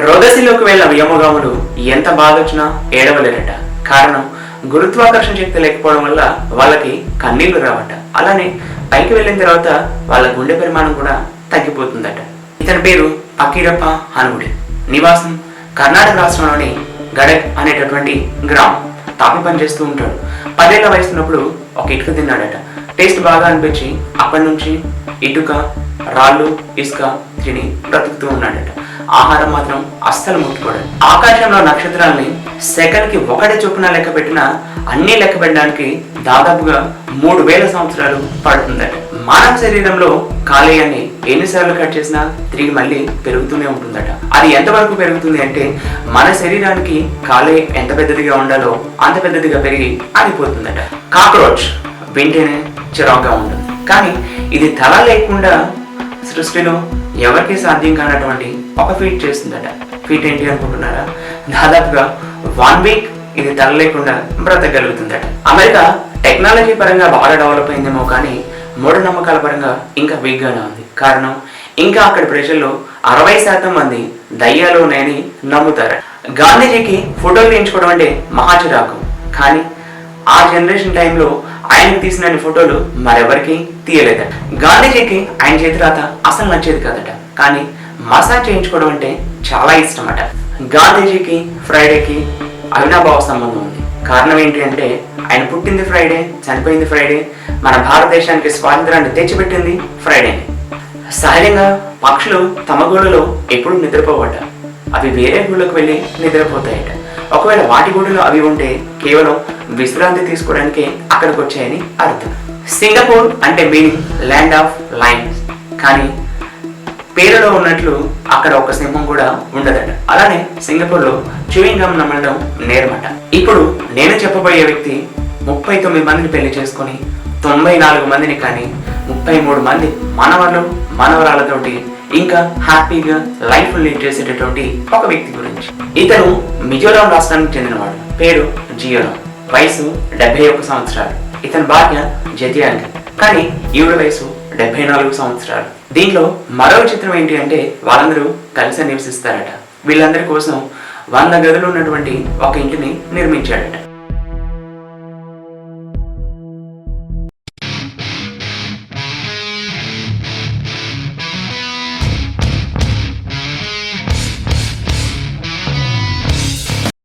రోదసిలోకి వెళ్ళిన వ్యోమగాములు ఎంత బాధ వచ్చినా ఏడవలేరట. కారణం గురుత్వాకర్షణ శక్తి లేకపోవడం వల్ల వాళ్ళకి కన్నీళ్ళు రావట. అలానే పైకి వెళ్ళిన తర్వాత వాళ్ళ గుండె పరిమాణం కూడా తగ్గిపోతుందట. ఇతని పేరు అకీరప్ప హనుగుడి నివాసం కర్ణాటక రాష్ట్రంలోని గడక్ అనేటటువంటి గ్రామం. తాపి పని చేస్తూ ఉంటాడు. పదేళ్ళ వయసున్నప్పుడు ఒక ఇటుక తిన్నాడట. టేస్ట్ బాగా అనిపించి అప్పటి నుంచి ఇటుక రాళ్ళు ఇసుక తిని బ్రతుకుతూ ఉన్నాడట. ఆహారం మాత్రం అస్సలు ముట్టుకోడు. ఆకాశంలో నక్షత్రాలని సెకండ్కి ఒకటి చొప్పున లెక్క పెట్టినా అన్ని లెక్క పెట్టడానికి దాదాపుగా మూడు వేల సంవత్సరాలు పడుతుందట మానవ శరీరంలో కాలేయాన్ని ఎన్నిసార్లు కట్ చేసినా తిరిగి మళ్ళీ పెరుగుతూనే ఉంటుందట. అది ఎంతవరకు పెరుగుతుంది అంటే మన శరీరానికి కాలే ఎంత పెద్దదిగా ఉండాలో అంత పెద్దదిగా పెరిగి ఆగిపోతుందట కాక్రోచ్ వింటేనే చిరాగ్గా ఉంటుంది. కానీ ఇది తల లేకుండా సృష్టిలో ఎవరికి సాధ్యం కానటువంటి ఒక ఫీట్ చేస్తుందట. ఫీట్ ఏంటి అనుకుంటున్నారా? దాదాపుగా వన్ వీక్ ఇది తల లేకుండా బ్రతకగలుగుతుందట. అమెరికా టెక్నాలజీ పరంగా బాగా డెవలప్ అయిందేమో కానీ మూఢనమ్మకాల పరంగా ఇంకా వీక్గానే ఉంది. కారణం ఇంకా అక్కడ ప్రజల్లో అరవై శాతం మంది దయ్యాలు ఉన్నాయని నమ్ముతారు గాంధీజీకి ఫోటోలు తీయించుకోవడం అంటే మహాచిరాకు కానీ ఆ జనరేషన్ టైంలో ఆయన తీసిన ఫోటోలు మరెవరికి తీయలేదట. గాంధీజీకి ఆయన చేతిరాత అసలు నచ్చేది కాదట. కానీ మసాజ్ చేయించుకోవడం అంటే చాలా ఇష్టమట. గాంధీజీకి ఫ్రైడేకి అవినాభావ సంబంధం ఉంది. కారణం ఏంటి అంటే ఆయన పుట్టింది ఫ్రైడే చనిపోయింది ఫ్రైడే మన భారతదేశానికి స్వాతంత్రాన్ని తెచ్చిపెట్టింది ఫ్రైడేని సహజంగా పక్షులు తమ గూడులో ఎప్పుడు నిద్రపోవట. అవి వేరే గూళ్ళకు వెళ్ళి నిద్రపోతాయట. ఒకవేళ వాటి గుడిలో అవి ఉంటే కేవలం విశ్రాంతి తీసుకోవడానికే అక్కడికి వచ్చాయని అర్థం. సింగపూర్ అంటే మీనింగ్ ల్యాండ్ ఆఫ్ లైన్స్ కానీ పేరులో ఉన్నట్లు అక్కడ ఒక సింహం కూడా ఉండదట. అలానే సింగపూర్లో చూయింగ్ గమ్ నమ్మడం నేరమట. ఇప్పుడు నేను చెప్పబోయే వ్యక్తి ముప్పై తొమ్మిది మందిని పెళ్ళి చేసుకొని తొంభై నాలుగు మందిని కానీ ముప్పై మూడు మంది మనవలు మనవరాలతోటి ఇంకా హ్యాపీగా లైఫ్ లీడ్ చేసేటటువంటి ఒక వ్యక్తి గురించి. ఇతను మిజోరాం రాష్ట్రానికి చెందినవాడు. పేరు జియోరాం. వయసు డెబ్బై ఒక్క సంవత్సరాలు. ఇతని భార్య జతియాంగ్ కానీ ఈవిడ వయసు డెబ్బై నాలుగు సంవత్సరాలు. దీంట్లో మరో చిత్రం ఏంటి అంటే వాళ్ళందరూ కలిసి నివసిస్తారట. వీళ్ళందరి కోసం వంద గదులు ఉన్నటువంటి ఒక ఇంటిని నిర్మించాడట.